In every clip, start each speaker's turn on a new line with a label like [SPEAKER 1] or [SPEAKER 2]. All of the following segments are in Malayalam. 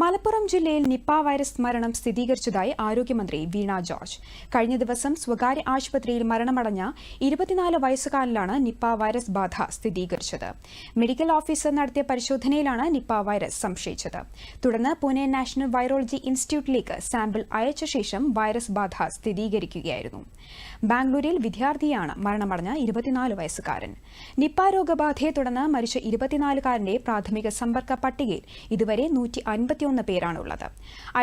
[SPEAKER 1] മലപ്പുറം ജില്ലയിൽ നിപ്പ വൈറസ് മരണം സ്ഥിരീകരിച്ചതായി ആരോഗ്യമന്ത്രി വീണ ജോർജ്. കഴിഞ്ഞ ദിവസം സ്വകാര്യ ആശുപത്രിയിൽ മരണമടഞ്ഞ ഇരുപത്തിനാല് വയസ്സുകാരനിലാണ് നിപ്പ വൈറസ് ബാധ സ്ഥിരീകരിച്ചത്. മെഡിക്കൽ ഓഫീസർ നടത്തിയ പരിശോധനയിലാണ് നിപ്പ വൈറസ് സംശയിച്ചത്. തുടർന്ന് പൂനെ നാഷണൽ വൈറോളജി ഇൻസ്റ്റിറ്റ്യൂട്ടിലേക്ക് സാമ്പിൾ അയച്ച ശേഷം വൈറസ് ബാധ സ്ഥിരീകരിക്കുകയായിരുന്നു. ബാംഗ്ലൂരിൽ വിദ്യാർത്ഥിയാണ് മരണമടഞ്ഞ ഇരുപത്തിനാല് വയസ്സുകാരൻ. നിപ്പ രോഗബാധയെ തുടർന്ന് മരിച്ച ഇരുപത്തിനാലുകാരന്റെ പ്രാഥമിക സമ്പർക്ക പട്ടികയിൽ ഇതുവരെ നൂറ്റി അൻപത്തിയൊന്ന് പേരാണുള്ളത്.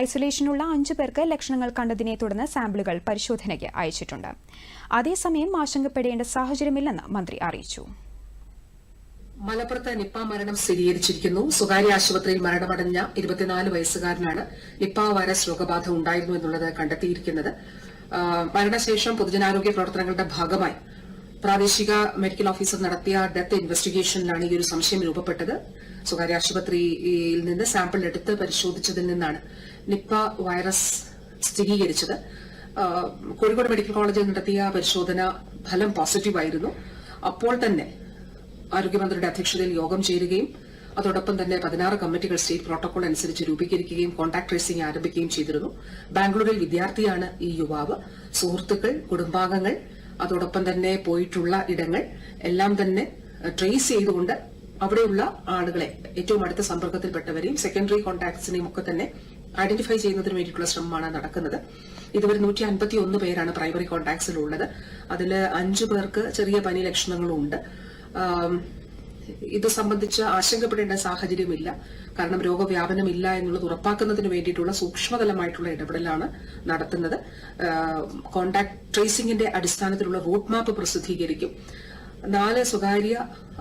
[SPEAKER 1] ഐസൊലേഷനുള്ള അഞ്ചു പേർക്ക് ലക്ഷണങ്ങൾ കണ്ടതിനെ തുടർന്ന് സാമ്പിളുകൾ പരിശോധനയ്ക്ക് അയച്ചിട്ടുണ്ട്. അതേസമയം ആശങ്കപ്പെടേണ്ട സാഹചര്യമില്ലെന്ന് മന്ത്രി അറിയിച്ചു.
[SPEAKER 2] മലപ്പുറത്ത് നിപ്പ മരണം സ്ഥിരീകരിച്ചിരിക്കുന്നു. സ്വകാര്യ ആശുപത്രിയിൽ മരണമടഞ്ഞ ഇരുപത്തിനാല് വയസ്സുകാരനാണ് നിപ്പ വൈറസ് രോഗബാധ ഉണ്ടായിരുന്നു എന്നുള്ളത് കണ്ടെത്തിയിരിക്കുന്നത്. മരണശേഷം പൊതുജനാരോഗ്യ പ്രവർത്തനങ്ങളുടെ ഭാഗമായി പ്രാദേശിക മെഡിക്കൽ ഓഫീസർ നടത്തിയ ഡെത്ത് ഇൻവെസ്റ്റിഗേഷനിലാണ് ഈ ഒരു സംശയം രൂപപ്പെട്ടത്. സ്വകാര്യ ആശുപത്രിയിൽ നിന്ന് സാമ്പിൾ എടുത്ത് പരിശോധിച്ചതിൽ നിന്നാണ് നിപ്പ വൈറസ് സ്ഥിരീകരിച്ചത്. കോഴിക്കോട് മെഡിക്കൽ കോളേജിൽ നടത്തിയ പരിശോധന ഫലം പോസിറ്റീവായിരുന്നു അപ്പോൾ തന്നെ ആരോഗ്യമന്ത്രിയുടെ അധ്യക്ഷതയിൽ യോഗം ചേരുകയും അതോടൊപ്പം തന്നെ പതിനാറ് കമ്മിറ്റികൾ സ്റ്റേറ്റ് പ്രോട്ടോകോൾ അനുസരിച്ച് രൂപീകരിക്കുകയും കോൺടാക്ട് ട്രേസിംഗ് ആരംഭിക്കുകയും ചെയ്തിരുന്നു. ബാംഗ്ലൂരിൽ വിദ്യാർത്ഥിയാണ് ഈ യുവാവ്. സുഹൃത്തുക്കൾ കുടുംബാംഗങ്ങൾ അതോടൊപ്പം തന്നെ പോയിട്ടുള്ള ഇടങ്ങൾ എല്ലാം തന്നെ ട്രേസ് ചെയ്തുകൊണ്ട് അവിടെയുള്ള ആളുകളെ ഏറ്റവും അടുത്ത സമ്പർക്കത്തിൽപ്പെട്ടവരെയും സെക്കൻഡറി കോൺടാക്ട്സിനെയും ഒക്കെ തന്നെ ഐഡന്റിഫൈ ചെയ്യുന്നതിന് വേണ്ടിയിട്ടുള്ള ശ്രമമാണ് നടക്കുന്നത്. ഇതുവരെ നൂറ്റി അൻപത്തി ഒന്ന് പേരാണ് പ്രൈമറി കോൺടാക്ട്സിലുള്ളത് അതിൽ അഞ്ചു പേർക്ക് ചെറിയ പനി ലക്ഷണങ്ങളും ഉണ്ട് ഇത് സംബന്ധിച്ച് ആശങ്കപ്പെടേണ്ട സാഹചര്യമില്ല. കാരണം രോഗവ്യാപനമില്ല എന്നുള്ളത് ഉറപ്പാക്കുന്നതിന് വേണ്ടിയിട്ടുള്ള സൂക്ഷ്മതലമായിട്ടുള്ള ഇടപെടലാണ് നടത്തുന്നത്. കോൺടാക്ട് ട്രേസിംഗിന്റെ അടിസ്ഥാനത്തിലുള്ള റൂട്ട് മാപ്പ് പ്രസിദ്ധീകരിക്കും. നാല് സ്വകാര്യ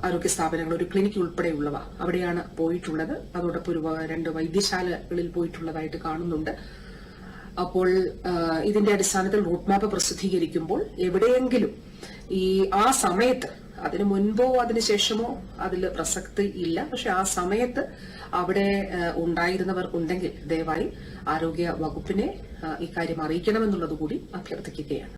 [SPEAKER 2] ആരോഗ്യ സ്ഥാപനങ്ങൾ ഒരു ക്ലിനിക് ഉൾപ്പെടെയുള്ളവ അവിടെയാണ് പോയിട്ടുള്ളത്. അതോടൊപ്പം ഒരു രണ്ട് വൈദ്യശാലകളിൽ പോയിട്ടുള്ളതായിട്ട് കാണുന്നുണ്ട്. അപ്പോൾ ഇതിന്റെ അടിസ്ഥാനത്തിൽ റൂട്ട് മാപ്പ് പ്രസിദ്ധീകരിക്കുമ്പോൾ എവിടെയെങ്കിലും ഈ ആ സമയത്ത് അതിനു മുൻപോ അതിനു ശേഷമോ അതിൽ പ്രസക്തി ഇല്ല. പക്ഷെ ആ സമയത്ത് അവിടെ ഉണ്ടായിരുന്നവർ ഉണ്ടെങ്കിൽ ദയവായി ആരോഗ്യ വകുപ്പിനെ ഇക്കാര്യം അറിയിക്കണമെന്നുള്ളത് കൂടി അഭ്യർത്ഥിക്കുകയാണ്.